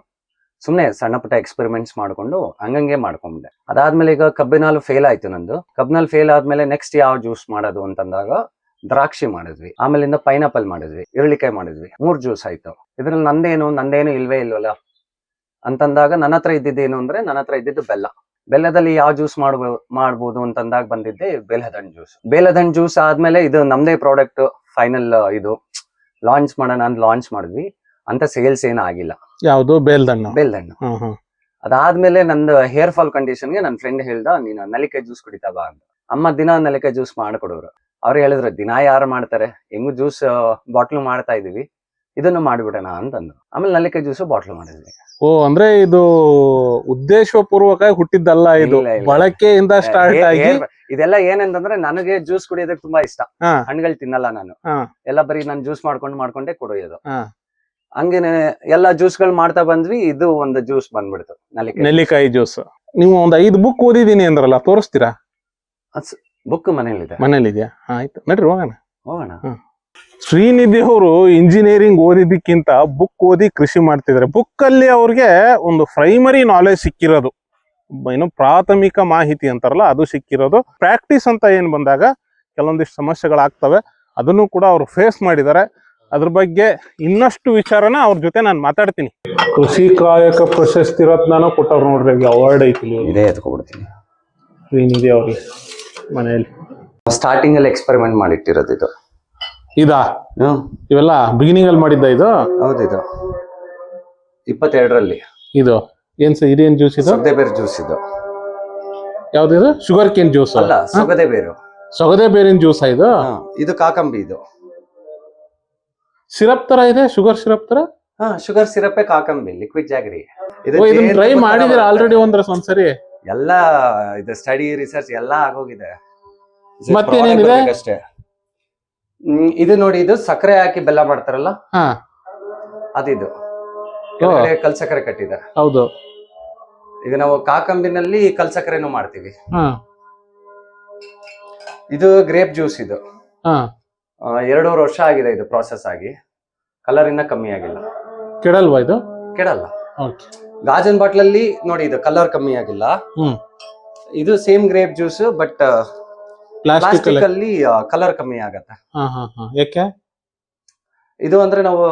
ಸುಮ್ಮನೆ ಸಣ್ಣ ಪುಟ್ಟ ಎಕ್ಸ್ಪೆರಿಮೆಂಟ್ಸ್ ಮಾಡಿಕೊಂಡು ಹಂಗಂಗೆ ಮಾಡ್ಕೊಂಡೆ ಅದಾದ್ಮೇಲೆ ಈಗ ಕಬ್ಬಿನ ಹಾಲು ಫೇಲ್ ಆಯ್ತು ನಂದು. ಕಬ್ಬಿನಲ್ಲಿ ಫೇಲ್ ಆದ್ಮೇಲೆ ನೆಕ್ಸ್ಟ್ ಯಾವ ಜ್ಯೂಸ್ ಮಾಡೋದು ಅಂತಂದಾಗ ದ್ರಾಕ್ಷಿ ಮಾಡಿದ್ವಿ ಆಮೇಲಿಂದ ಪೈನಾಪಲ್ ಮಾಡಿದ್ವಿ ಇರಳಿಕಾಯಿ ಮಾಡಿದ್ವಿ ಮೂರ್ ಜ್ಯೂಸ್ ಆಯ್ತು. ಇದ್ರಲ್ಲಿ ನಂದೇನು ನಂದೇನು ಇಲ್ವೇ ಇಲ್ವಲ್ಲ? ಅಂತಂದಾಗ ನನ್ನ ಹತ್ರ ಇದ್ದಿದ್ದೇನು ಅಂದ್ರೆ ನನ್ನ ಹತ್ರ ಇದ್ದಿದ್ದು ಬೆಲ್ಲ. ಬೆಲ್ಲದಲ್ಲಿ ಯಾವ ಜ್ಯೂಸ್ ಮಾಡ್ಬೋ ಮಾಡ್ಬೋದು ಅಂತಂದಾಗ ಬಂದಿದ್ದೆ ಬೇಲದಣ್ಣು ಜ್ಯೂಸ್ ಬೇಲದಣ್ಣು ಜ್ಯೂಸ್ ಆದ್ಮೇಲೆ ಇದು ನಮ್ದೇ ಪ್ರಾಡಕ್ಟ್ ಫೈನಲ್ ಇದು. ಲಾಂಚ್ ಮಾಡೋಣ ಅಂತ ಲಾಂಚ್ ಮಾಡಿದ್ವಿ. ಅಂತ ಸೇಲ್ಸ್ ಏನೂ ಆಗಿಲ್ಲ. ಯಾವುದು? ಬೇಲ್ದಣ್ಣು? ಬೇಲ್ದಣ್ಣು. ಅದಾದ್ಮೇಲೆ ನಂದು ಹೇರ್ ಫಾಲ್ ಕಂಡೀಷನ್ಗೆ ನನ್ನ ಫ್ರೆಂಡ್ ಹೇಳ್ದ ನೀನು ನಲಿಕೆ ಜ್ಯೂಸ್ ಕುಡಿತಾ ಬಾ ಅಂತ. ಅಮ್ಮ ದಿನ ನಲಿಕೆ ಜ್ಯೂಸ್ ಮಾಡ್ಕೊಡೋರು. ಅವ್ರು ಹೇಳಿದ್ರು ದಿನ ಯಾರು ಮಾಡ್ತಾರೆ? ಹೆಂಗು ಜ್ಯೂಸ್ ಬಾಟ್ಲು ಮಾಡ್ತಾ ಇದೀವಿ. ಇದನ್ನು ಮಾಡಿಬಿಡೋಣ ಅಂತಂದ್ರು. ಆಮೇಲೆ ನಲ್ಲಿಕಾಯಿ ಜ್ಯೂಸು ಬಾಟ್ಲು ಮಾಡಿದ್ವಿ. ಓ ಅಂದ್ರೆ ಇದು ಉದ್ದೇಶಪೂರ್ವಕ ಹುಟ್ಟಿದ್ದಲ್ಲ ಇದು? ಇಲ್ಲ, ಇಲ್ಲ. ಬಳಕೆಯಿಂದ ಸ್ಟಾರ್ಟ್ ಆಗಿ? ಇದೆಲ್ಲ ಏನಂತಂದ್ರೆ ನನಗೆ ಜ್ಯೂಸ್ ಕುಡಿಯೋದಕ್ಕೆ ತುಂಬಾ ಇಷ್ಟ. ಹಾ. ಹಣ್ಣುಗಳು ತಿನ್ನಲ್ಲ ನಾನು. ಹಾ. ಎಲ್ಲ ಬರೀ ನಾನು ಜ್ಯೂಸ್ ಮಾಡ್ಕೊಂಡು ಮಾಡ್ಕೊಂಡೆ ಕುಡಿಯೋದು. ಹಾ. ಹಂಗೇನೆ ಎಲ್ಲ ಜ್ಯೂಸ್ಗಳು ಮಾಡ್ತಾ ಬಂದ್ವಿ ಇದು ಒಂದು ಜ್ಯೂಸ್ ಬಂದ್ಬಿಡ್ತು ನಲ್ಲಿಕಾಯಿ ನೆಲ್ಲಿಕಾಯಿ ಜ್ಯೂಸ್ ನೀವು ಒಂದ್ ಐದು ಬುಕ್ ಓದಿದೀನಿ ಅಂದ್ರಲ್ಲ ತೋರಿಸ್ತೀರಾ? ಬುಕ್ ಮನೇಲಿದೆ ಮನೆಯಲ್ಲಿದೆಯಾ? ಇದೆಯಾ ಆಯ್ತು. ನಡ್ರಿ ಹೋಗೋಣ. ಹೋಗೋಣ. ಶ್ರೀನಿಧಿ ಅವರು ಇಂಜಿನಿಯರಿಂಗ್ ಓದಿದ್ದಕ್ಕಿಂತ ಬುಕ್ ಓದಿ ಕೃಷಿ ಮಾಡ್ತಿದ್ದಾರೆ ಬುಕ್ ಅಲ್ಲಿ ಅವ್ರಿಗೆ ಒಂದು ಪ್ರೈಮರಿ ನಾಲೆಜ್ ಸಿಕ್ಕಿರೋದು. ಏನು ಪ್ರಾಥಮಿಕ ಮಾಹಿತಿ ಅಂತಾರಲ್ಲ ಅದು ಸಿಕ್ಕಿರೋದು. ಪ್ರಾಕ್ಟೀಸ್ ಅಂತ ಏನು ಬಂದಾಗ ಕೆಲವೊಂದಿಷ್ಟು ಸಮಸ್ಯೆಗಳಾಗ್ತವೆ. ಅದನ್ನು ಕೂಡ ಅವರು ಫೇಸ್ ಮಾಡಿದ್ದಾರೆ. ಅದ್ರ ಬಗ್ಗೆ ಇನ್ನಷ್ಟು ವಿಚಾರನ ಅವ್ರ ಜೊತೆ ನಾನು ಮಾತಾಡ್ತೀನಿ. ಕೃಷಿ ಕಾಯಕ ಪ್ರಶಸ್ತಿ ರತ್ನ ಕೊಟ್ಟವ್ರು ನೋಡ್ರಿ ಅವಾರ್ಡ್ ಐತಿ. ಇದೇ ಎತ್ಕೊಬಿಡ್ತೀನಿ. ಶ್ರೀನಿಧಿ ಅವ್ರಿಗೆ. ಮನೆಯಲ್ಲಿ. ಸ್ಟಾರ್ಟಿಂಗ್ ಅಲ್ಲಿ ಎಕ್ಸ್ಪೆರಿಮೆಂಟ್ ಮಾಡಿಟ್ಟಿರೋದು ಇದು. ಇದಾ? ಹ್ಮ್ ಇವೆಲ್ಲ ಬಿಗಿನಿಂಗ್ ಅಲ್ಲಿ ಮಾಡಿದ್ದ ಇದು? ಹೌದು ಇದು. ಇಪ್ಪತ್ತೆರಡರಲ್ಲಿ. ಇದು. ಏನ್ ಸ ಇದೇನ್ ಜ್ಯೂಸ್ ಇದು? ಸೊಗದೆ ಬೇರು ಜ್ಯೂಸ್ ಇದು? ಯಾವ್ದಿದು ಶುಗರ್ ಕೇನ್ ಜ್ಯೂಸ್ ಅಲ್ಲ ಸೊಗದೆ ಬೇರು ಸೊಗದೆ ಬೇರಿನ ಜ್ಯೂಸ್ ಇದು? ಹಾ, ಇದು ಕಾಕಂಬಿ ಇದು. ಸಿರಪ್ ತರ ಇದೆ? ಶುಗರ್ ಸಿರಪ್ ತರ? ಹಾ ಶುಗರ್ ಸಿರಪ್ ಕಾಕಂಬಿ ಲಿಕ್ವಿಡ್ ಜಾಗರಿ. ಇದು ಇದನ್ನ ಟ್ರೈ ಮಾಡಿದ್ರೆ. ಆಲ್ರೆಡಿ ಒಂದ್ರ ಒಂದ್ಸರಿ? ಎಲ್ಲ ಇದು ಸ್ಟಡಿ ರಿಸರ್ಚ್ ಎಲ್ಲ ಆಗೋಗಿದೆ. ಮತ್ತೇನೇನಿದೆ? ಅಷ್ಟೇ? ಇದು ನೋಡಿ ಇದು ಸಕ್ಕರೆ ಹಾಕಿ ಬೆಲ್ಲ ಮಾಡ್ತಾರಲ್ಲ? ಹಾ. ಅದಿದು. ಕೆಳಗಡೆ ಕಲ್ ಸಕ್ಕರೆ ಕಟ್ಟಿದೆ. ಹೌದು. ಈಗ ನಾವು ಕಾಕಂಬಿನಲ್ಲಿ ಕಲ್ ಸಕ್ಕರೆನೂ ಮಾಡ್ತೀವಿ. ಹಾ. ಇದು ಗ್ರೇಪ್ ಜ್ಯೂಸ್ ಇದು. ಹಾ. ಆ, ಎರಡೂವರೆ ವರ್ಷ ಆಗಿದೆ ಇದು ಪ್ರಾಸೆಸ್ ಆಗಿ. ಕಲರ್ ಇನ್ನ ಕಮ್ಮಿ ಆಗಿಲ್ಲ. ಕೆಡಲ್ವಾ ಇದು? ಕೆಡಲ್ಲ. ಓಕೆ ಗಾಜನ್ ಬಾಟ್ಲಲ್ಲಿ ನೋಡಿ ಇದು ಕಲರ್ ಕಮ್ಮಿ ಆಗಿಲ್ಲ. ಹ್ಮ್. ಇದು same grape juice but plastic plastic ಅಲ್ಲಿ. ಕಲರ್ ಕಮ್ಮಿ ಆಗತ್ತೆ. ಹಾ ಹಾ ಹಾ. ಯಾಕೆ? ಇದು ಅಂದ್ರೆ ನಾವು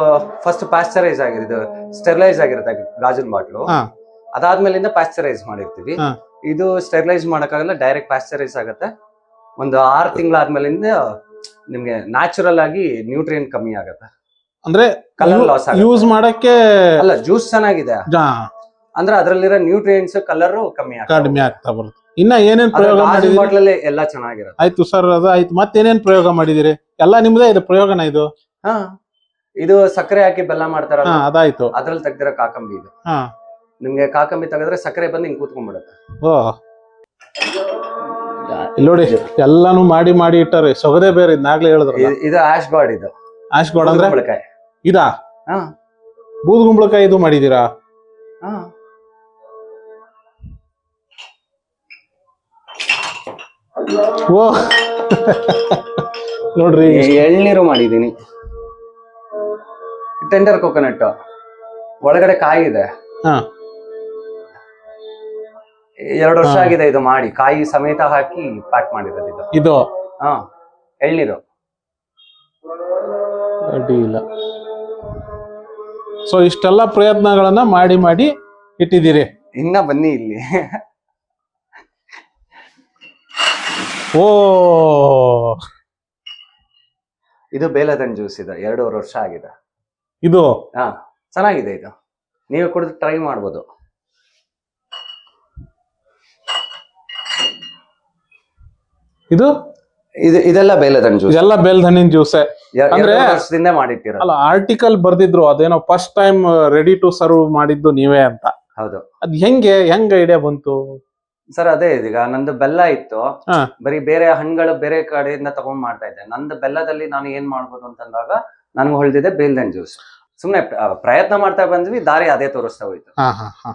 ಫಸ್ಟ್ ಪ್ಯಾಸ್ಚರೈಸ್ ಆಗಿರೋದು ಸ್ಟೆರಿಲೈಸ್ ಆಗಿರುತ್ತೆ ಗಾಜನ್ ಬಾಟ್ಲು. ಹಾ. ಅದಾದ್ಮೇಲಿಂದ ಪ್ಯಾಸ್ಚರೈಸ್ ಮಾಡಿರ್ತೀವಿ. ಹಾ. ಇದು ಸ್ಟೆರಿಲೈಸ್ ಮಾಡಕ್ಕಾಗಲ್ಲ ಡೈರೆಕ್ಟ್ ಪ್ಯಾಸ್ಚರೈಸ್ ಆಗುತ್ತೆ. ಒಂದು ಆರು ತಿಂಗಳಾದ್ಮೇಲಿಂದ ನಿಮ್ಗೆ ನ್ಯಾಚುರಲ್ ಆಗಿ ನ್ಯೂಟ್ರಿಯನ್ ಕಮ್ಮಿ ಆಗತ್ತೆ. ಅಂದ್ರೆ ಕಲರ್ ಲಾಸ್ ಯೂಸ್ ಮಾಡಕ್ಕೆ ಅಲ್ಲ ಜ್ಯೂಸ್ ಚೆನ್ನಾಗಿದೆ. ಅಂದ್ರೆ ಅದ್ರಲ್ಲಿರೋ ನ್ಯೂಟ್ರಿಯೆಂಟ್ಸ್ ಕಲರ್ ಕಮ್ಮಿ ಕಡಿಮೆ ಆಗ್ತಾ ಬರುತ್ತೆ. ಇನ್ನ ಏನೇನ್ ಪ್ರಯೋಗ ಮಾಡಿದಿರಿ? ಬಾಟ್ಲಲ್ಲಿ ಎಲ್ಲ ಚೆನ್ನಾಗಿರುತ್ತೆ. ಆಯ್ತು ಸರ್ ಅದು ಆಯ್ತು. ಮತ್ತೇನೇನ್ ಪ್ರಯೋಗ ಮಾಡಿದಿರಿ? ಎಲ್ಲ ನಿಮ್ದೇ ಇದು ಪ್ರಯೋಗನ ಇದು? ಹಾ ಇದು ಸಕ್ಕರೆ ಹಾಕಿ ಬೆಲ್ಲ ಮಾಡ್ತಾರ ಹಾ ಅದಾಯ್ತು. ಅದ್ರಲ್ಲಿ ತೆಗ್ದಿರ ಕಾಕಂಬಿ ಇದು. ಹಾ. ನಿಮ್ಗೆ ಕಾಕಂಬಿ ತೆಗೆದ್ರೆ ಸಕ್ಕರೆ ಬಂದು ಹಿಂಗ್ ಕೂತ್ಕೊಂಡ್ಬಿಡುತ್ತೆ. ಓ ಇಲ್ಲಿ ನೋಡಿ ಎಲ್ಲಾನು ಮಾಡಿ ಮಾಡಿ ಇಟ್ಟಾರೆ ಸೊಗದೆ ಬೇರೆ ಇದ್ನಾಗ್ಲೇ ಹೇಳಿದ್ರು ಇ- ಇದು ಆಶ್ ಗಾಡ್ ಇದು. ಆಶ್ ಗೋಡ್ ಅಂದ್ರೆ ಕುಂಬಳಕಾಯಿ ಇದಾ? ಹಾ. ಬೂದ್ಗುಂಬಳಕಾಯಿ ಇದು ಮಾಡಿದೀರಾ? ಹಾ. ಓ. ನೋಡ್ರಿ. ಎಳ್ನೀರು ಮಾಡಿದೀನಿ ಟೆಂಡರ್ ಕೊಕೊನಟ್. ಒಳಗಡೆ ಕಾಯಿ ಇದೆ ಹಾ. ಎರಡು ವರ್ಷ ಆಗಿದೆ ಇದು ಮಾಡಿ. ಕಾಯಿ ಸಮೇತ ಹಾಕಿ ಪ್ಯಾಕ್ ಮಾಡಿರೋದು ಇದು. ಇದು? ಹಾ ಎಳ್ನೀರು. ಅಡ್ಡಿ ಇಲ್ಲ. ಸೊ ಇಷ್ಟೆಲ್ಲ ಪ್ರಯತ್ನಗಳನ್ನ ಮಾಡಿ ಮಾಡಿ ಇಟ್ಟಿದ್ದೀರಿ. ಇನ್ನ ಬನ್ನಿ ಇಲ್ಲಿ. ಓ. ಇದು ಬೇಲದನ್ ಜ್ಯೂಸ್ ಇದೆ ಎರಡೂವರೆ ವರ್ಷ ಆಗಿದೆ. ಇದು? ಹಾ ಚೆನ್ನಾಗಿದೆ ಇದು. ನೀವು ಕುಡಿದು ಟ್ರೈ ಮಾಡ್ಬೋದು. ಇದು? ಇದು ಇದೆಲ್ಲ ಬೇಲದನ್ ಜ್ಯೂಸ್ ಇದೆಲ್ಲ ಬೇಲದಣ್ಣಿನ ಜ್ಯೂಸೆ ಅಂದ್ರೆ- ವರ್ಷದಿಂದ ಮಾಡಿಟ್ಟಿರೋ ಅಲ್ಲ ಆರ್ಟಿಕಲ್ ಬರ್ದಿದ್ರು ಅದೇನೋ first time ready to serve ಮಾಡಿದ್ದು ನೀವೇ ಅಂತ. ಹೌದು. ಅದ್ ಹೆಂಗೆ ಹೆಂಗ್ ಐಡಿಯಾ ಬಂತು? ಸರ್ ಅದೇ ಇದೀಗ ನಂದು ಬೆಲ್ಲ ಇತ್ತು ಹಾ. ಬರೀ ಬೇರೆ ಹಣ್ಣುಗಳು ಬೇರೆ ಕಡೆಯಿಂದ ತಗೊಂಡ್ ಮಾಡ್ತಾ ಇದ್ದೆ ನಂದು ಬೆಲ್ಲದಲ್ಲಿ ನಾನು ಏನ್ ಮಾಡ್ಬೋದು ಅಂತಂದಾಗ ನನ್ಗೆ ಹೊಳ್ದಿದೆ ಬೇಲ್ದನ್ ಜ್ಯೂಸ್ ಸುಮ್ನೆ ಪ್ರ- ಪ್ರಯತ್ನ ಮಾಡ್ತಾ ಬಂದ್ವಿ ದಾರಿ ಅದೇ ತೋರಿಸ್ತಾ ಹೋಯ್ತು ಹಾ ಹಾ ಹಾ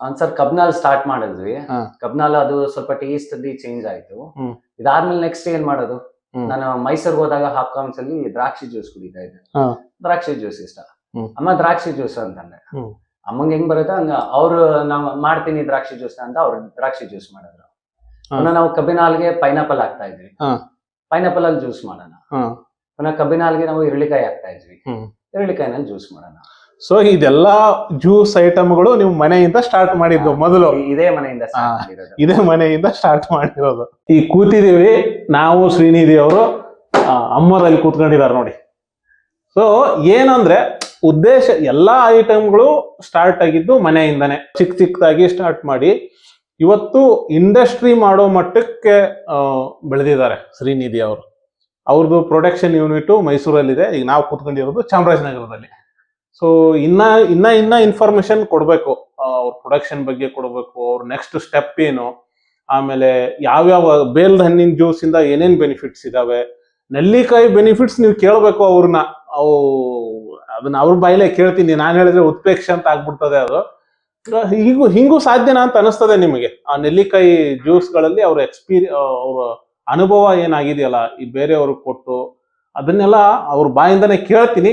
ಒಂದ್ಸರ್ ಕಬ್ನಾಲ್ ಸ್ಟಾರ್ಟ್ ಮಾಡಿದ್ವಿ ಹಾ. ಕಬ್ನಾಲ್ ಅದು ಸ್ವಲ್ಪ ಟೇಸ್ಟ್ ಅಲ್ಲಿ ಚೇಂಜ್ ಆಯ್ತು ಹ್ಮ್. ಇದಾದ್ಮೇಲೆ ನೆಕ್ಸ್ಟ್ ಏನ್ ಮಾಡೋದು ಹ್ಮ್. ನಾನು ಮೈಸೂರ್ಗೆ ಹೋದಾಗ ಹಾಪ್ಕಾಮ್ಸ್ ಅಲ್ಲಿ ದ್ರಾಕ್ಷಿ ಜ್ಯೂಸ್ ಕುಡಿತಾ ಇದ್ದೆ ಹಾ. ದ್ರಾಕ್ಷಿ ಜ್ಯೂಸ್ ಇಷ್ಟ ಹ್ಮ್. ಅಮ್ಮ ದ್ರಾಕ್ಷಿ ಜ್ಯೂಸ್ ಅಂತಂದೆ ಹ್ಮ್. ಅಮ್ಮಂಗೆ ಹೆಂಗ್ ಬರುತ್ತೆ ಹಂಗ ಅವ್ರು ನಾವು ಮಾಡ್ತೀನಿ ದ್ರಾಕ್ಷಿ ಜ್ಯೂಸ್ ಅಂತ ಅವ್ರು ದ್ರಾಕ್ಷಿ ಜ್ಯೂಸ್ ಮಾಡಿದ್ರು. ಪುನಃ ನಾವು ಕಬ್ಬಿನಾಲ್ಗೆ ಪೈನಾಪಲ್ ಹಾಕ್ತಾ ಇದ್ವಿ. ಪೈನಾಪಲ್ ಅಲ್ಲಿ ಜ್ಯೂಸ್ ಮಾಡೋಣ. ಪುನಃ ಕಬ್ಬಿನಾಲ್ಗೆ ನಾವು ಇರಳಿಕಾಯಿ ಹಾಕ್ತಾ ಇದ್ವಿ. ಇರಳಿಕಾಯಿನಲ್ಲಿ ಜ್ಯೂಸ್ ಮಾಡೋಣ. ಸೊ ಇದೆಲ್ಲ ಜ್ಯೂಸ್ ಐಟಮ್ಗಳು ನೀವು ಮನೆಯಿಂದ ಸ್ಟಾರ್ಟ್ ಮಾಡಿದ್ದು ಮೊದಲು. ಇದೇ ಮನೆಯಿಂದ. ಇದೇ ಮನೆಯಿಂದ ಸ್ಟಾರ್ಟ್ ಮಾಡಿರೋದು. ಈ ಕೂತಿದೀವಿ ನಾವು ಶ್ರೀನಿಧಿ ಅವರು ಅಮ್ಮರಲ್ಲಿ ಕೂತ್ಕೊಂಡಿದ್ದಾರೆ ನೋಡಿ. ಸೊ ಏನಂದ್ರೆ ಉದ್ದೇಶ ಎಲ್ಲ ಐಟಮ್ಗಳು ಸ್ಟಾರ್ಟ್ ಆಗಿದ್ದು ಮನೆಯಿಂದನೇ. ಚಿಕ್ಕ ಚಿಕ್ಕದಾಗಿ ಸ್ಟಾರ್ಟ್ ಮಾಡಿ ಇವತ್ತು ಇಂಡಸ್ಟ್ರಿ ಮಾಡೋ ಮಟ್ಟಕ್ಕೆ ಬೆಳೆದಿದ್ದಾರೆ ಶ್ರೀನಿಧಿ ಅವರು. ಅವ್ರದ್ದು ಪ್ರೊಡಕ್ಷನ್ ಯೂನಿಟ್ ಮೈಸೂರಲ್ಲಿದೆ. ಈಗ ನಾವು ಕೂತ್ಕೊಂಡಿರೋದು ಚಾಮರಾಜನಗರದಲ್ಲಿ. ಸೊ ಇನ್ನ ಇನ್ನ ಇನ್ನ ಇನ್ಫಾರ್ಮೇಶನ್ ಕೊಡಬೇಕು. ಅವ್ರ ಪ್ರೊಡಕ್ಷನ್ ಬಗ್ಗೆ ಕೊಡಬೇಕು. ಅವ್ರ ನೆಕ್ಸ್ಟ್ ಸ್ಟೆಪ್ ಏನು? ಆಮೇಲೆ ಯಾವ್ಯಾವ ಬೇಲ್ದ ಹಣ್ಣಿನ ಇಂದ ಏನೇನ್ ಬೆನಿಫಿಟ್ಸ್ ಇದಾವೆ? ನೆಲ್ಲಿಕಾಯಿ ಬೆನಿಫಿಟ್ಸ್ ನೀವು ಕೇಳಬೇಕು ಅವ್ರನ್ನ. ಅವು ಅದನ್ನ ಅವ್ರ ಬಾಯಿಲೆ ಕೇಳ್ತೀನಿ, ನಾನು ಹೇಳಿದ್ರೆ ಉತ್ಪೇಕ್ಷ ಅಂತ ಆಗ್ಬಿಡ್ತದೆ ಅದು. ಹೀಗೂ, ಹಿಂಗೂ ಸಾಧ್ಯನಾ ಅಂತ ಅನಿಸ್ತದೆ ನಿಮಗೆ? ಆ ನೆಲ್ಲಿಕಾಯಿ ಜ್ಯೂಸ್ಗಳಲ್ಲಿ ಅವ್ರ ಎಕ್ಸ್ಪೀರಿ ಅವ್ರ ಅನುಭವ ಏನಾಗಿದೆಯಲ್ಲ, ಈ ಬೇರೆಯವ್ರಿಗೆ ಕೊಟ್ಟು, ಅದನ್ನೆಲ್ಲ ಅವ್ರ ಬಾಯಿಂದನೇ ಕೇಳ್ತೀನಿ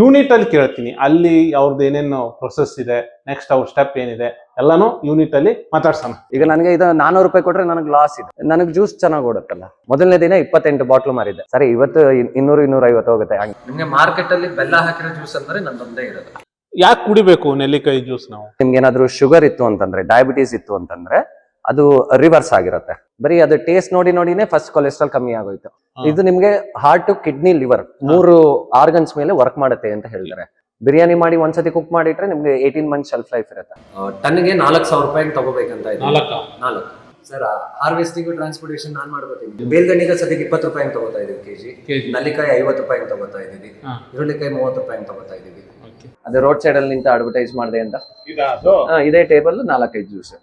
ಯೂನಿಟ್ ಅಲ್ಲಿ ಕೇಳ್ತೀನಿ. ಅಲ್ಲಿ ಅವ್ರದ್ದು ಏನೇನು ಪ್ರೊಸೆಸ್ ಇದೆ ನೆಕ್ಸ್ಟ್ ಅವ್ರ ಸ್ಟೆಪ್ ಏನಿದೆ ಎಲ್ಲಾನು ಯೂನಿಟ್ ಅಲ್ಲಿ ಮಾತಾಡ್ಸೋಣ. ಈಗ ನನಗೆ ಇದು ನಾನೂರು ರೂಪಾಯಿ ಕೊಟ್ರೆ ನನಗೆ ಲಾಸ್ ಇದೆ. ನನಗೆ ಜ್ಯೂಸ್ ಚೆನ್ನಾಗಿ ಓಡುತ್ತಲ್ಲ. ಮೊದಲನೇ ದಿನ ಇಪ್ಪತ್ತೆಂಟು ಬಾಟ್ಲು ಮಾರಿದೆ ಸರಿ ಇವತ್ತು ಇನ್- ಇನ್ನೂರು ಇನ್ನೂರ ಐವತ್ತು ಹೋಗುತ್ತೆ ನಿಮಗೆ ಮಾರ್ಕೆಟ್ ಅಲ್ಲಿ ಬೆಲ್ಲ ಹಾಕಿರೋ ಜ್ಯೂಸ್ ಅಂದ್ರೆ ನಂದೊಂದೇ ಇರೋದು. ಯಾಕೆ ಕುಡಿಬೇಕು ನೆಲ್ಲಿಕಾಯಿ ಜ್ಯೂಸ್ ನಾವು? ನಿಮ್ಗೆ ಏನಾದ್ರು ಶುಗರ್ ಇತ್ತು ಅಂತಂದ್ರೆ ಡಯಾಬಿಟೀಸ್ ಇತ್ತು ಅಂತಂದ್ರೆ ಅದು ರಿವರ್ಸ್ ಆಗಿರುತ್ತೆ. ಬರೀ ಅದು ಟೇಸ್ಟ್ ನೋಡಿ ನೋಡಿನೇ ಫಸ್ಟ್ ಕೊಲೆಸ್ಟ್ರಾಲ್ ಕಮ್ಮಿ ಆಗೋಯ್ತು. ಇದು ನಿಮ್ಗೆ ಹಾರ್ಟ್ ಕಿಡ್ನಿ ಲಿವರ್ ಮೂರು ಆರ್ಗನ್ಸ್ ಮೇಲೆ ವರ್ಕ್ ಮಾಡುತ್ತೆ ಅಂತ ಹೇಳ್ತಾರೆ ಬಿರಿಯಾನಿ ಮಾಡಿ ಒಂದ್ಸತಿ ಕುಕ್ ಮಾಡಿಟ್ರೆ ನಿಮ್ಗೆ ಏಯ್ಟೀನ್ ಮಂತ್ ಶೆಲ್ಫ್ ಲೈಫ್ ಇರುತ್ತೆ. ಟನ್ಗೆ ನಾಲ್ಕು ಸಾವಿರ ರೂಪಾಯಿ ತಗೋಬೇಕಂತ ನಾಲ್ಕು. ಸರ್ ಹಾರ್ವೆಸ್ಟಿಂಗ್ ಟ್ರಾನ್ಸ್ಪೋರ್ಟೇಷನ್ ನಾನ್ ಮಾಡ್ಕೋತೀನಿ. ಬೇಲ್ಗಣ್ಣಿಗೆ ಸದ್ಯಕ್ಕೆ ಇಪ್ಪತ್ತು ರೂಪಾಯಿ ತಗೋತಾ ಇದೀವಿ ಕೆಜಿ. ನಲ್ಲಿಕಾಯಿ ಐವತ್ತು ರೂಪಾಯಿ ತಗೋತಾ ಇದೀವಿ. ಈರುಳ್ಳಿಕಾಯಿ ಮೂವತ್ತು ರೂಪಾಯಿ ತಗೋತಾ ಇದೀವಿ ಅದೇ ರೋಡ್ ಸೈಡ್ ಅಲ್ಲಿ ನಿಂತ ಅಡ್ವರ್ಟೈಸ್ ಮಾಡಿದೆ ಅಂತ? ಇದೇ ಟೇಬಲ್ ನಾಲ್ಕೈದು ಜ್ಯೂಸ್